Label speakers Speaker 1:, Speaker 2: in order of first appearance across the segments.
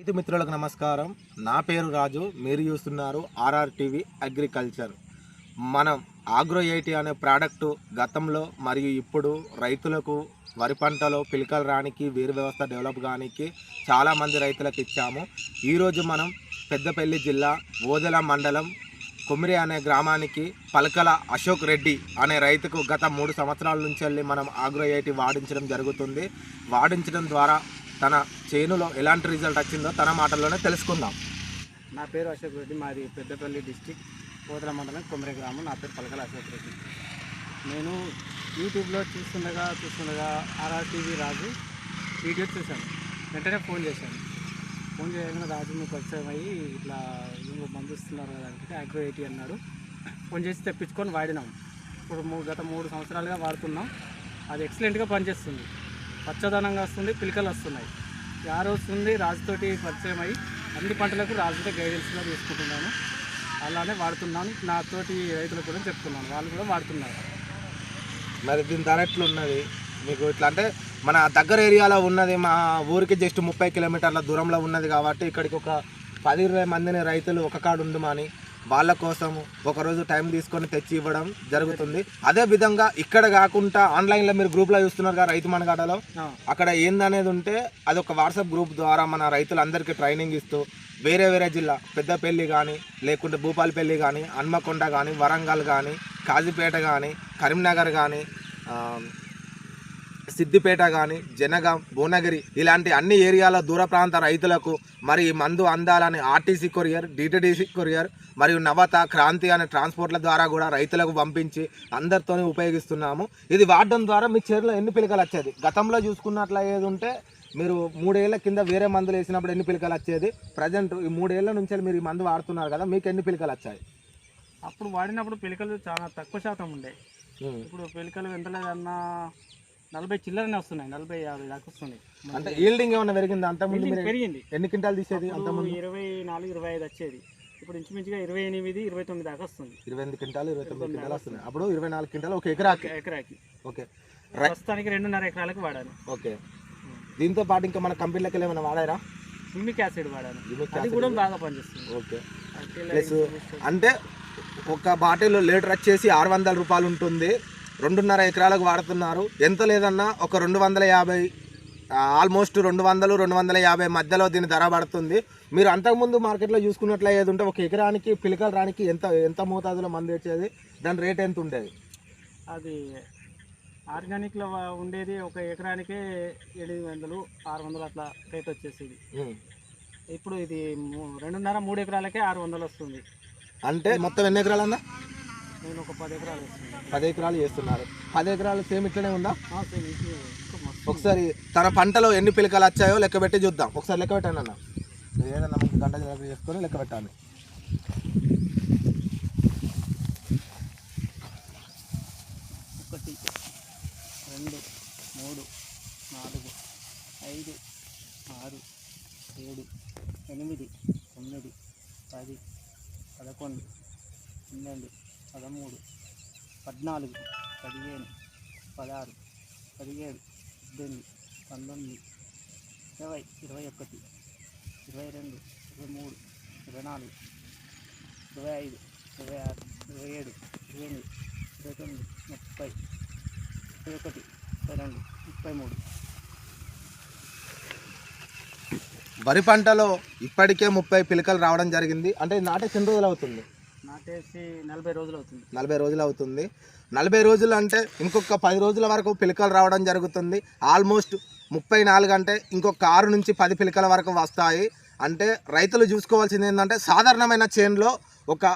Speaker 1: రైతు మిత్రులకు నమస్కారం. నా పేరు రాజు. మీరు చూస్తున్నారు ఆర్ఆర్ టీవీ అగ్రికల్చర్. మనం ఆగ్రో ఎయిటీ అనే ప్రోడక్ట్ గతంలో మరియు ఇప్పుడు రైతులకు వరి పంటలో పిలకలు రానికి వేరు వ్యవస్థ డెవలప్ కానికి చాలామంది రైతులకు ఇచ్చాము. ఈరోజు మనం పెద్దపల్లి జిల్లా ఓదెల మండలం కుమిరి అనే గ్రామానికి పలకల అశోక్ రెడ్డి అనే రైతుకు గత మూడు సంవత్సరాల నుంచి వెళ్ళి మనం ఆగ్రో ఎయిటీ వాడించడం జరుగుతుంది. వాడించడం ద్వారా తన చేనులో ఎలాంటి రిజల్ట్ వచ్చిందో తన మాటల్లోనే తెలుసుకుందాం.
Speaker 2: నా పేరు అశోక్ రెడ్డి మాది పెద్దపల్లి డిస్టిక్ కోదల మండలం కొమరే గ్రామం నా పేరు పలకల అశోక్ రెడ్డి. నేను యూట్యూబ్లో చూస్తుండగా చూస్తుండగా ఆర్ఆర్టీవీ రాజు వీడియో చూశాను. వెంటనే ఫోన్ చేశాను. ఫోన్ చేయగానే రాజు మీకు పరిచయం అయ్యి ఇట్లా ఏమో మందుస్తున్నారు కదా అంటే అగ్రో ఎయిటీ అన్నాడు ఫోన్ చేసి తెప్పించుకొని వాడినాం. ఇప్పుడు మూడు గత మూడు సంవత్సరాలుగా వాడుతున్నాం. అది ఎక్సలెంట్గా పనిచేస్తుంది. పచ్చదనంగా వస్తుంది పిలకలు వస్తున్నాయి. ఆ రోజు నుండి రాజుతోటి పరిచయం అయ్యి అన్ని పంటలకు రాజుతో గైడెన్స్గా తీసుకుంటున్నాను. అలానే వాడుతున్నాను నాతోటి రైతులకు కూడా చెప్తున్నాను వాళ్ళు కూడా వాడుతున్నారు.
Speaker 1: మరి దీని ధర ఎట్లున్నది? మీకు ఇట్లా అంటే మన దగ్గర ఏరియాలో ఉన్నది మా ఊరికి జస్ట్ ముప్పై కిలోమీటర్ల దూరంలో ఉన్నది కాబట్టి ఇక్కడికి ఒక పది ఇరవై మందిని రైతులు ఒక కాడు ఉండమని వాళ్ళ కోసం ఒకరోజు టైం తీసుకొని తెచ్చి ఇవ్వడం జరుగుతుంది. అదే విధంగా ఇక్కడ కాకుండా ఆన్లైన్లో మీరు గ్రూప్లో చూస్తున్నారు కదా రైతు మనగాడలో అక్కడ ఏందనేది ఉంటే అది ఒక వాట్సాప్ గ్రూప్ ద్వారా మన రైతులందరికీ ట్రైనింగ్ ఇస్తూ వేరే వేరే జిల్లా పెద్దపల్లి కానీ లేకుంటే భూపాలపల్లి కానీ హన్మకొండ కానీ వరంగల్ కానీ కాజీపేట కానీ కరీంనగర్ కానీ సిద్దిపేట కానీ జనగాం భువనగిరి ఇలాంటి అన్ని ఏరియాల దూర ప్రాంత రైతులకు మరి మందు అందాలని ఆర్టీసీ కొరియర్ డిటిడిసి కొరియర్ మరియు నవత క్రాంతి అనే ట్రాన్స్పోర్ట్ల ద్వారా కూడా రైతులకు పంపించి అందరితోనే ఉపయోగిస్తున్నాము. ఇది వాడడం ద్వారా మీ చీరలో ఎన్ని పిలకలు వచ్చేది? గతంలో చూసుకున్నట్ల ఏది ఉంటే మీరు మూడేళ్ళ కింద వేరే మందులు వేసినప్పుడు ఎన్ని పిలకలు వచ్చేది? ప్రజెంట్ ఈ మూడేళ్ళ నుంచి మీరు ఈ మందు వాడుతున్నారు కదా మీకు ఎన్ని పిలకలు వచ్చాయి?
Speaker 2: అప్పుడు వాడినప్పుడు పిలకలు చాలా తక్కువ శాతం ఉండే. ఇప్పుడు పిలకలు ఎంత లేదన్నా నలభై చిల్లరనే వస్తున్నాయి. నలభై యాభై దాకా వస్తున్నాయి.
Speaker 1: అంటే ఈల్డింగ్ ఏమైనా పెరిగిందా?
Speaker 2: Yielding
Speaker 1: మీరు
Speaker 2: పెరిగింది.
Speaker 1: ఎన్ని క్వింటాలు తీసేది
Speaker 2: అప్పుడు
Speaker 1: అంతకుముందు?
Speaker 2: ఇరవై నాలుగు ఇరవై ఐదు వచ్చేది. ఇప్పుడు ఇంచుమించుగా ఇరవై ఎనిమిది ఇరవై తొమ్మిది దాకా వస్తుంది.
Speaker 1: ఇరవై ఎనిమిది క్వింటాలు ఇరవై తొమ్మిది క్వింటాలు వస్తున్నాయి. అప్పుడు ఇరవై నాలుగు క్వింటాలు ఒక ఎకరాకి.
Speaker 2: ఎకరాకి.
Speaker 1: ఓకే.
Speaker 2: ప్రస్తుతానికి రెండున్నర ఎకరాలకు వాడాను.
Speaker 1: ఓకే. దీంతో పాటు ఇంకా మన కంపెనీలకి ఏమైనా వాడారా?
Speaker 2: హ్యూమిక్ యాసిడ్ వాడాను. అది
Speaker 1: acid
Speaker 2: కూడా బాగా పనిచేస్తుంది.
Speaker 1: ఓకే. ప్లస్. అంటే ఒక బాటిల్ లీటర్ వచ్చేసి ఆరు వందల రూపాయలు ఉంటుంది. రెండున్నర ఎకరాలకు వాడుతున్నారు. ఎంత లేదన్నా ఒక రెండు వందల యాభై ఆల్మోస్ట్ రెండు వందలు రెండు వందల యాభై మధ్యలో దీని ధర పడుతుంది. మీరు అంతకుముందు మార్కెట్లో చూసుకున్నట్లే ఏది ఉంటే ఒక ఎకరానికి పిలకలు రానికి ఎంత ఎంత మోతాదులో మంది వచ్చేది? దాని రేట్ ఎంత ఉండేది?
Speaker 2: అది ఆర్గానిక్లో ఉండేది ఒక ఎకరానికే ఎనిమిది వందలు ఆరు వందలు అట్లా రేట్ వచ్చేసేది. ఇప్పుడు ఇది రెండున్నర మూడు ఎకరాలకే ఆరు వందలు వస్తుంది.
Speaker 1: అంటే మొత్తం ఎన్ని ఎకరాలు అన్నా
Speaker 2: నేను ఒక పది ఎకరాలు
Speaker 1: పది ఎకరాలు చేస్తున్నారు. పది ఎకరాలు సేమ్ ఇట్లనే ఉందా. ఒకసారి తన పంటలో ఎన్ని పిలకలు వచ్చాయో లెక్క పెట్టి చూద్దాం. ఒకసారి లెక్క పెట్టండి అన్న. మీరు ఏదైనా మంచి గంట జాగ్రత్త చేసుకొని లెక్క పెట్టాలి
Speaker 2: ఒకటి రెండు మూడు నాలుగు ఐదు ఆరు ఏడు ఎనిమిది తొమ్మిది పది పదకొండు పన్నెండు పదమూడు పద్నాలుగు పదిహేను పదహారు పదిహేడు పద్దెనిమిది పంతొమ్మిది ఇరవై ఇరవై ఒకటి ఇరవై రెండు ఇరవై మూడు ఇరవై నాలుగు ఇరవై ఐదు ఇరవై ఆరు ఇరవై ఏడు ఇరవై ఎనిమిది ఇరవై తొమ్మిది ముప్పై ఇరవై ఒకటి ఇరవై రెండు ముప్పై మూడు.
Speaker 1: వరి పంటలో ఇప్పటికే ముప్పై పిలకలు రావడం జరిగింది. అంటే నాటే ఎన్ని రోజులు అవుతుంది.
Speaker 2: నాటేసి నలభై రోజులు అవుతుంది.
Speaker 1: నలభై రోజులు అవుతుంది. నలభై రోజులు అంటే ఇంకొక పది రోజుల వరకు పిలకలు రావడం జరుగుతుంది. ఆల్మోస్ట్ ముప్పై నాలుగు అంటే ఇంకొక ఆరు నుంచి పది పిలకల వరకు వస్తాయి. అంటే రైతులు చూసుకోవాల్సింది ఏంటంటే సాధారణమైన చేనులో ఒక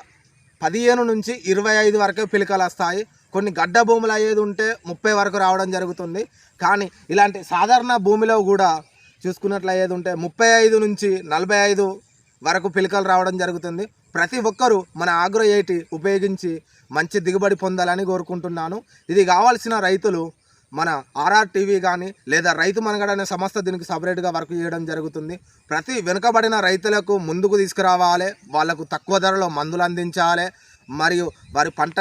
Speaker 1: పదిహేను నుంచి ఇరవై ఐదు వరకే పిలకలు వస్తాయి. కొన్ని గడ్డ భూములు అయ్యేది ఉంటే ముప్పై వరకు రావడం జరుగుతుంది. కానీ ఇలాంటి సాధారణ భూమిలో కూడా చూసుకున్నట్లు అయ్యేది ఉంటే ముప్పై ఐదు నుంచి నలభై ఐదు వరకు పిలకలు రావడం జరుగుతుంది. ప్రతి ఒక్కరూ మన ఆగ్రో ఏటి ఉపయోగించి మంచి దిగుబడి పొందాలని కోరుకుంటున్నాను. ఇది కావాల్సిన రైతులు మన ఆర్ఆర్ టీవీ కానీ లేదా రైతు మనగడ అనే సంస్థ దీనికి సపరేట్గా వర్క్ చేయడం జరుగుతుంది. ప్రతి వెనుకబడిన రైతులకు ముందుకు తీసుకురావాలి. వాళ్ళకు తక్కువ ధరలో మందులు అందించాలి. మరియు వారి పంట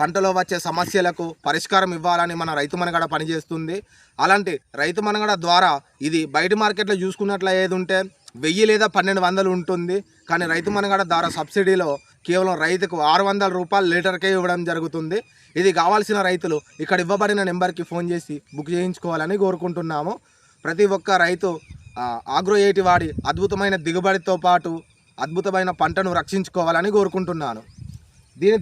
Speaker 1: పంటలో వచ్చే సమస్యలకు పరిష్కారం ఇవ్వాలని మన రైతు మనగడ పనిచేస్తుంది. అలాంటి రైతు మనగడ ద్వారా ఇది బయట మార్కెట్లో చూసుకున్నట్లు ఏది ఉంటే వెయ్యి లేదా పన్నెండు వందలు ఉంటుంది. కానీ రైతు మనగడ ధర సబ్సిడీలో కేవలం రైతుకు ఆరు వందల రూపాయలు లీటర్కే ఇవ్వడం జరుగుతుంది. ఇది కావాల్సిన రైతులు ఇక్కడ ఇవ్వబడిన నెంబర్కి ఫోన్ చేసి బుక్ చేయించుకోవాలని కోరుకుంటున్నాము. ప్రతి ఒక్క రైతు ఆగ్రో ఏటి వాడి అద్భుతమైన దిగుబడితో పాటు అద్భుతమైన పంటను రక్షించుకోవాలని కోరుకుంటున్నాను. దీని